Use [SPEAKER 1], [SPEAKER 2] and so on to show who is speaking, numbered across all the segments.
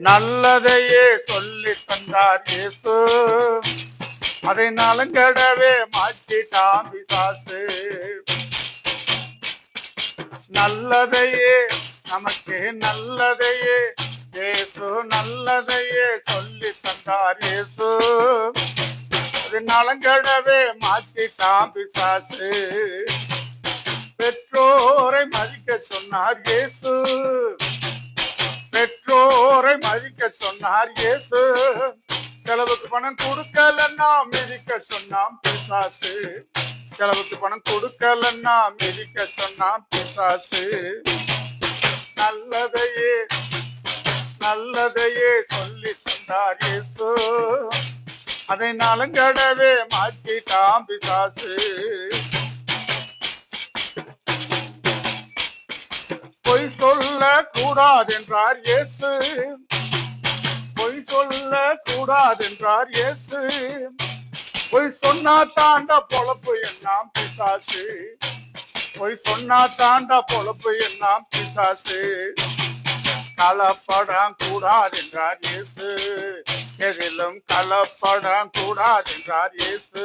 [SPEAKER 1] நல்லதையே சொல்லி தந்தார் இயேசு. அதை நலங்கடவே மாற்றிட்டான் பிசாசு. நல்லதையே நமக்கு நல்லதையே இயேசு நல்லதையே சொல்லி தந்தார் இயேசு. அது நலங்கடவே மாற்றிட்டான் பிசாசு. பெற்றோரை மதிக்க சொன்னார் இயேசு. சொன்னார் இயேசு செலவுக்கு பணம் கொடுக்கலன்னா மிதிக்க சொன்னான் பிசாசு. செலவுக்கு பணம் கொடுக்கலன்னா மிதிக்க சொன்னான் பிசாசு. நல்லதையே நல்லதையே சொல்லி சொன்னார் இயேசு அதை நலங்கடவே மாற்றிட்டான் பிசாசு. பொய் சொல்ல கூடாதென்றார் இயேசு பொய் கூடாதென்றார் இயேசு. பொய் சொன்னா தாண்ட பொழப்பு என்னாம் பிசாசு. பொய் சொன்னா தாண்ட பொழப்பு என்னாம் பிசாசு. கலப்படம் கூடாதென்றார் இயேசு. எதிலும் கலப்படம் கூடாதென்றார் இயேசு.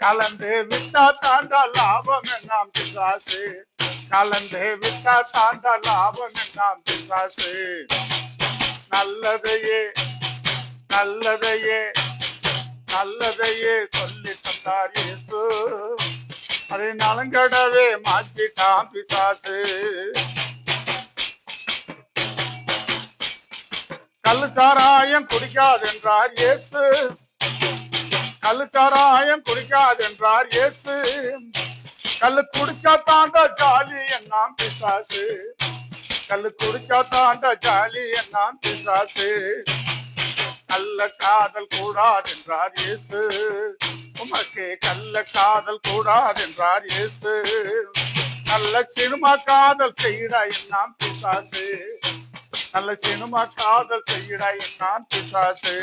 [SPEAKER 1] கலந்து விட்டா தாண்டா லாபம் என்னாம் பிசாசு. கலந்து விட்டா தாண்டா லாபம் என்னாம் பிசாசு. நல்லதையே நல்லதையே நல்லதையே சொல்லி தந்தார் இயேசு. அதை நலங்கடவே மாற்றிட்டான் பிசாசு. கள்ளு சாராயம் குடிக்காதென்றார் இயேசு. கல்லுக்காராயம் சாராயம் குடிக்காதென்றார் இயேசு. கல்லு குடிச்சா தாண்டா ஜாலி என்னாம் பிசாசு. கள்ளு குடிச்சா தாண்டா ஜாலி என்னாம் பிசாசு. கல்ல காதல் கூடாதென்றார் இயேசு. உமக்கு கல்ல காதல் கூடாதென்றார் இயேசு. நல்ல சினிமா காதல் செய்யடா என்னாம் பிசாசு. நல்ல சினிமா காதல் செய்யடா என்னாம் பிசாசு.